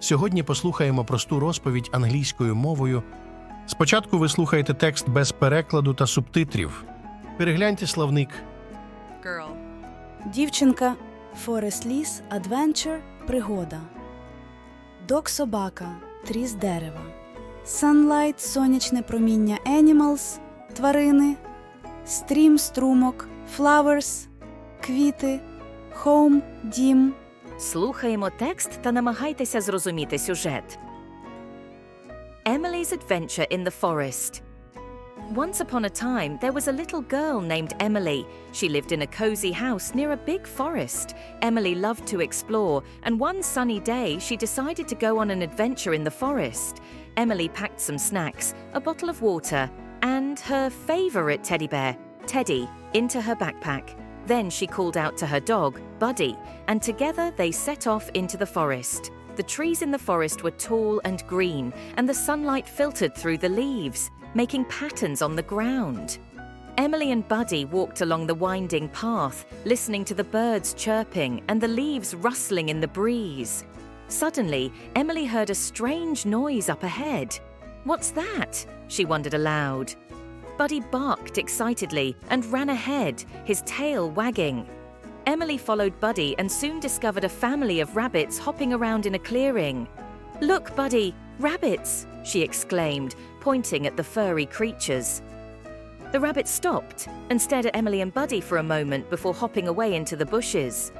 Сьогодні послухаємо просту розповідь англійською мовою. Спочатку ви слухаєте текст без перекладу та субтитрів. Перегляньте словник. Girl. Дівчинка Форест Ліс Адвенчер Пригода. Док собака Тріс дерева. Sunlight сонячне проміння Animals тварини. Стрім струмок Flowers квіти. Home дім. Слухаємо текст та намагайтеся зрозуміти сюжет. Emily's adventure in the forest. Once upon a time, there was a little girl named Emily. She lived in a cozy house near a big forest. Emily loved to explore, and one sunny day, she decided to go on an adventure in the forest. Emily packed some snacks, a bottle of water, and her favorite teddy bear, Teddy, into her backpack. Then she called out to her dog, Buddy, and together they set off into the forest. The trees in the forest were tall and green, and the sunlight filtered through the leaves, making patterns on the ground. Emily and Buddy walked along the winding path, listening to the birds chirping and the leaves rustling in the breeze. Suddenly, Emily heard a strange noise up ahead. What's that? She wondered aloud. Buddy barked excitedly and ran ahead, his tail wagging. Emily followed Buddy and soon discovered a family of rabbits hopping around in a clearing. Look, Buddy, rabbits! she exclaimed, pointing at the furry creatures. The rabbits stopped and stared at Emily and Buddy for a moment before hopping away into the bushes.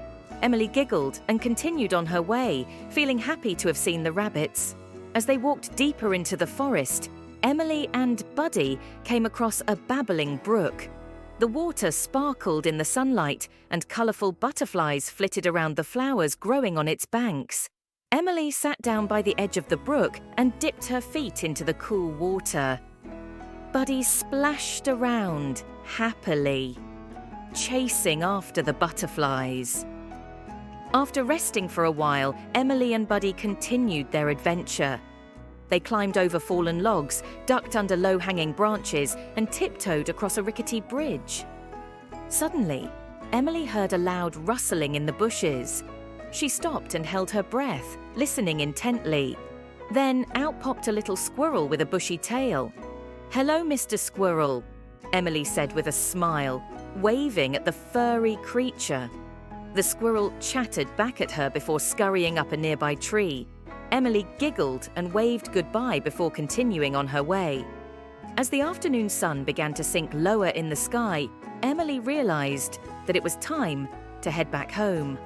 Emily giggled and continued on her way, feeling happy to have seen the rabbits. As they walked deeper into the forest, Emily and Buddy came across a babbling brook. The water sparkled in the sunlight, and colourful butterflies flitted around the flowers growing on its banks. Emily sat down by the edge of the brook and dipped her feet into the cool water. Buddy splashed around happily, chasing after the butterflies. After resting for a while, Emily and Buddy continued their adventure. They climbed over fallen logs, ducked under low hanging branches, and tiptoed across a rickety bridge. Suddenly, Emily heard a loud rustling in the bushes. She stopped and held her breath, listening intently. Then out popped a little squirrel with a bushy tail. Hello, Mr. Squirrel, Emily said with a smile, waving at the furry creature. The squirrel chattered back at her before scurrying up a nearby tree. Emily giggled and waved goodbye before continuing on her way. As the afternoon sun began to sink lower in the sky, Emily realized that it was time to head back home.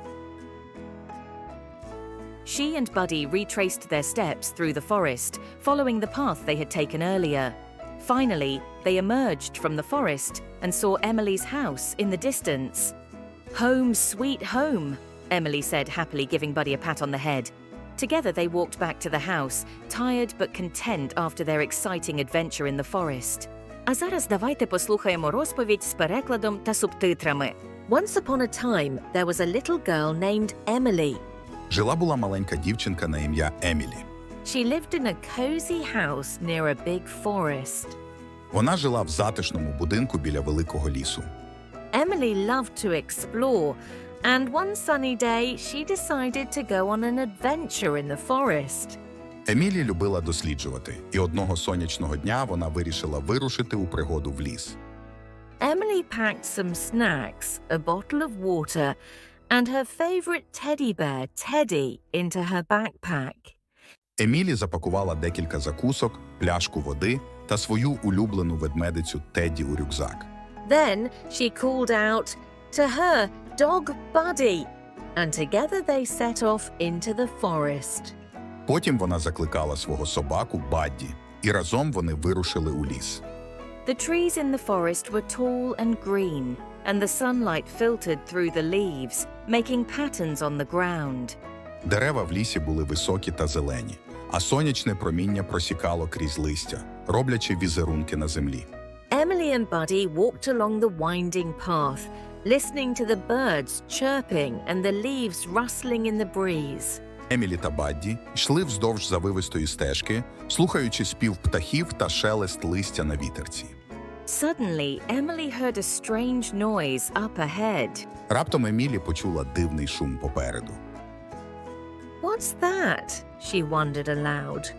She and Buddy retraced their steps through the forest, following the path they had taken earlier. Finally, they emerged from the forest and saw Emily's house in the distance. Home, sweet home, Emily said, happily giving Buddy a pat on the head. Together they walked back to the house, tired but content after their exciting adventure in the forest. А зараз давайте послухаємо розповідь з перекладом та субтитрами. Once upon a time, there was a little girl named Emily. Жила була маленька дівчинка на ім'я Емілі. She lived in a cozy house near a big forest. Вона жила в затишному будинку біля великого лісу. Emily loved to explore, and one sunny day she decided to go on an adventure in the forest. Емілі любила досліджувати, і одного сонячного дня вона вирішила вирушити у пригоду в ліс. Emily packed some snacks, a bottle of water, and her favorite teddy bear, Teddy, into her backpack. Емілі запакувала декілька закусок, пляшку води та свою улюблену ведмедицю Тедді у рюкзак. Then she called out to her dog Buddy, and together they set off into the forest. Потім вона закликала свого собаку Бадді, і разом вони вирушили у ліс. The trees in the forest were tall and green, and the sunlight filtered through the leaves, making patterns on the ground. Дерева в лісі були високі та зелені, а сонячне проміння просікало крізь листя, роблячи візерунки на землі. Emily and Buddy walked along the winding path, listening to the birds chirping and the leaves rustling in the breeze. Емілі та Бадді йшли вздовж завивистої стежки, слухаючи спів птахів та шелест листя на вітерці. Suddenly, Emily heard a strange noise up ahead. Раптом Емілі почула дивний шум попереду. What's that? She wondered aloud.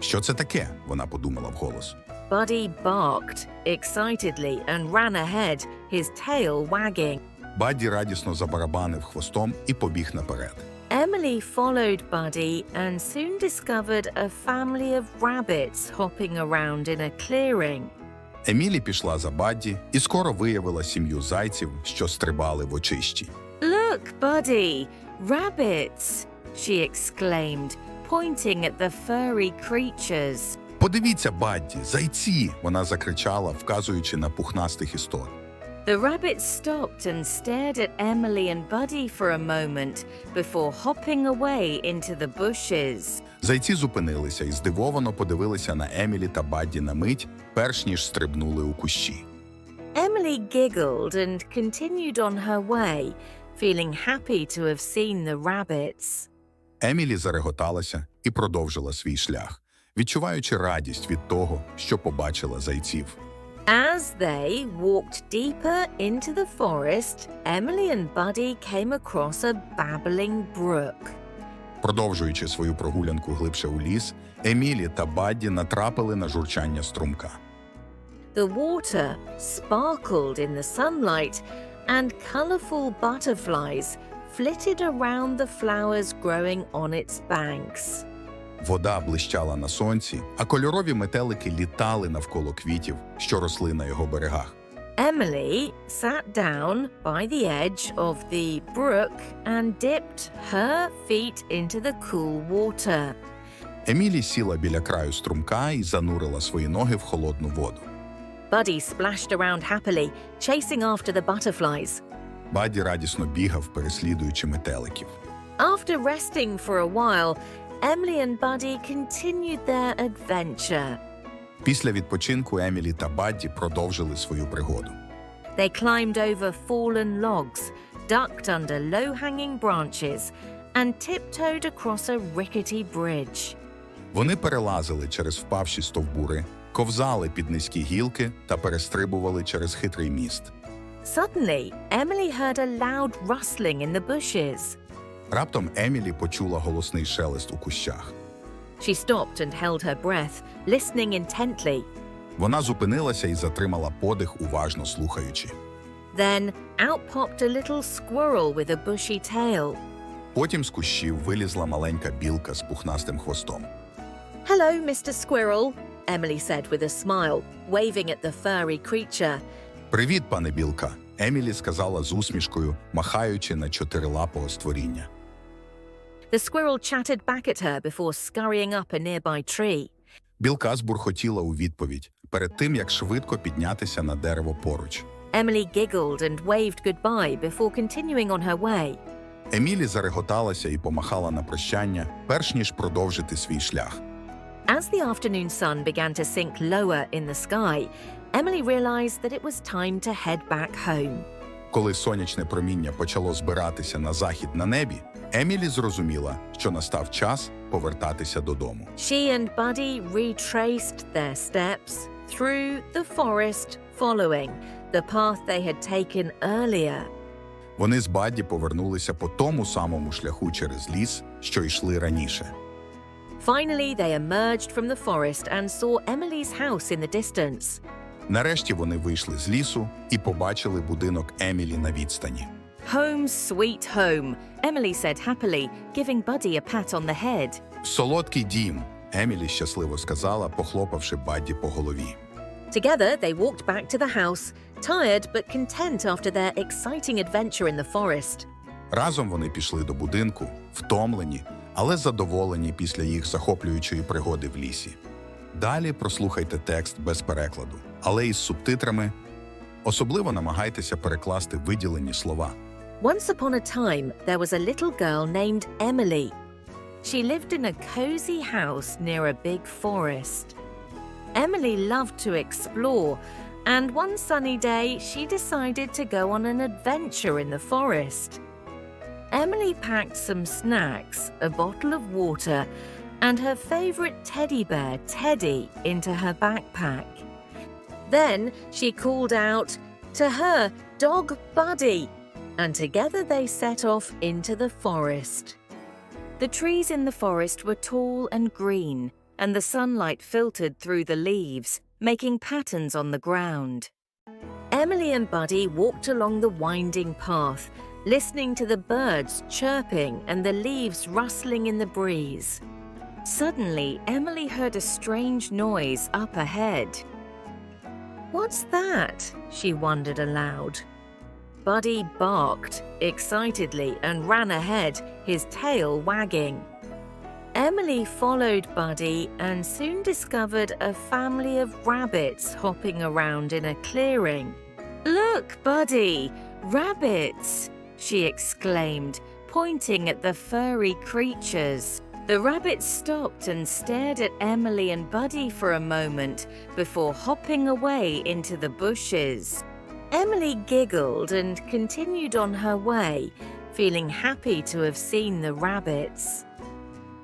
Що це таке? Вона подумала вголос. Buddy barked excitedly and ran ahead, his tail wagging. Бадді радісно забарабанив хвостом і побіг наперед. Emily followed Buddy and soon discovered a family of rabbits hopping around in a clearing. Емілі пішла за Бадді і скоро виявила сім'ю зайців, що стрибали в очищі. Look, Buddy, rabbits! she exclaimed, pointing at the furry creatures. Подивіться, Бадді, зайці! Вона закричала, вказуючи на пухнастих істот. The rabbits stopped and stared at Emily and Buddy for a moment before hopping away into the bushes. Зайці зупинилися і здивовано подивилися на Емілі та Бадді на мить, перш ніж стрибнули у кущі. Emily giggled and continued on her way, feeling happy to have seen the rabbits. Емілі зареготалася і продовжила свій шлях, відчуваючи радість від того, що побачила зайців. As they walked deeper into the forest, Emily and Buddy came across a babbling brook. Продовжуючи свою прогулянку глибше у ліс, Емілі та Бадді натрапили на журчання струмка. The water sparkled in the sunlight, and colorful butterflies flitted around the flowers growing on its banks. Вода блищала на сонці, а кольорові метелики літали навколо квітів, що росли на його берегах. Emily sat down by the edge of the brook and dipped her feet into the cool water. Емілі сіла біля краю струмка і занурила свої ноги в холодну воду. Buddy splashed around happily, chasing after the butterflies. Бадді радісно бігав, переслідуючи метеликів. After resting for a while, Emily and Buddy continued their adventure. Після відпочинку Емілі та Бадді продовжили свою пригоду. They climbed over fallen logs, ducked under low hanging branches, and tiptoed across a rickety bridge. Вони перелазили через впавші стовбури, ковзали під низькі гілки та перестрибували через хитрий міст. Suddenly, Emily heard a loud rustling in the bushes. Раптом Емілі почула голосний шелест у кущах. She stopped and held her breath, listening intently. Вона зупинилася і затримала подих, уважно слухаючи. Then out popped a little squirrel with a bushy tail. Потім з кущів вилізла маленька білка з пухнастим хвостом. Hello, Mr. Squirrel, Emily said with a smile, waving at the furry creature. Привіт, пане білка. Емілі сказала з усмішкою, махаючи на чотирилапого створіння. The squirrel chattered back at her before scurrying up a nearby tree. Білка збурхотіла у відповідь перед тим, як швидко піднятися на дерево поруч. Emily giggled and waved goodbye before continuing on her way. Емілі зареготалася і помахала на прощання, перш ніж продовжити свій шлях. As the afternoon sun began to sink lower in the sky, Emily realized that it was time to head back home. Коли сонячне проміння почало збиратися на захід на небі, Емілі зрозуміла, що настав час повертатися додому. She and Buddy retraced their steps through the forest, following the path they had taken earlier. Вони з Бадді повернулися по тому самому шляху через ліс, що йшли раніше. Finally, they emerged from the forest and saw Emily's house in the distance. Нарешті вони вийшли з лісу і побачили будинок Емілі на відстані. Home sweet home, Emily said happily, giving Buddy a pat on the head. Солодкий дім, Емілі щасливо сказала, похлопавши Бадді по голові. Together, they walked back to the house, tired but content after their exciting adventure in the forest. Разом вони пішли до будинку, втомлені, але задоволені після їх захоплюючої пригоди в лісі. Далі прослухайте текст без перекладу, але із субтитрами. Особливо намагайтеся перекласти виділені слова. Once upon a time, there was a little girl named Emily. She lived in a cozy house near a big forest. Emily loved to explore, and one sunny day she decided to go on an adventure in the forest. Emily packed some snacks, a bottle of water, and her favorite teddy bear, Teddy, into her backpack. Then she called out to her dog Buddy, and together they set off into the forest. The trees in the forest were tall and green, and the sunlight filtered through the leaves, making patterns on the ground. Emily and Buddy walked along the winding path, listening to the birds chirping and the leaves rustling in the breeze. Suddenly, Emily heard a strange noise up ahead. What's that? she wondered aloud. Buddy barked excitedly and ran ahead, his tail wagging. Emily followed Buddy and soon discovered a family of rabbits hopping around in a clearing. Look, Buddy, rabbits! she exclaimed, pointing at the furry creatures. The rabbits stopped and stared at Emily and Buddy for a moment before hopping away into the bushes. Emily giggled and continued on her way, feeling happy to have seen the rabbits.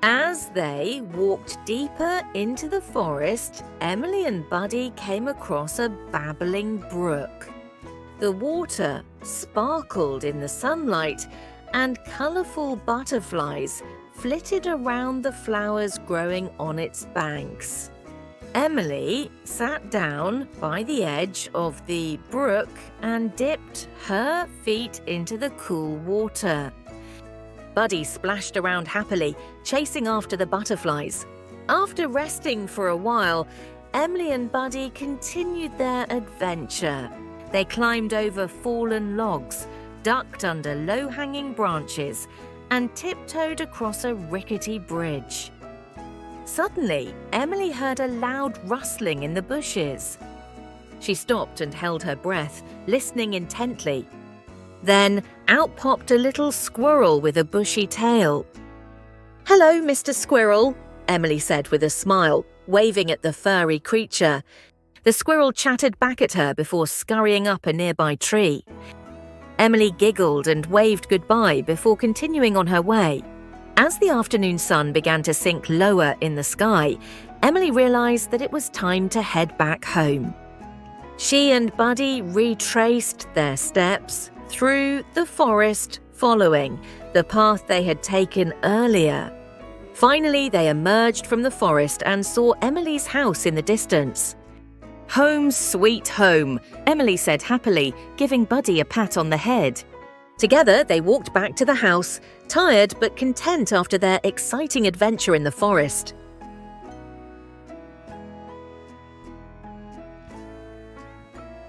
As they walked deeper into the forest, Emily and Buddy came across a babbling brook. The water sparkled in the sunlight, and colourful butterflies flitted around the flowers growing on its banks. Emily sat down by the edge of the brook and dipped her feet into the cool water. Buddy splashed around happily, chasing after the butterflies. After resting for a while, Emily and Buddy continued their adventure. They climbed over fallen logs, ducked under low hanging branches, and tiptoed across a rickety bridge. Suddenly, Emily heard a loud rustling in the bushes. She stopped and held her breath, listening intently. Then out popped a little squirrel with a bushy tail. Hello, Mr. Squirrel, Emily said with a smile, waving at the furry creature. The squirrel chattered back at her before scurrying up a nearby tree. Emily giggled and waved goodbye before continuing on her way. As the afternoon sun began to sink lower in the sky, Emily realized that it was time to head back home. She and Buddy retraced their steps through the forest, following the path they had taken earlier. Finally, they emerged from the forest and saw Emily's house in the distance. Home sweet home, Emily said happily, giving Buddy a pat on the head. Together, they walked back to the house, tired but content after their exciting adventure in the forest.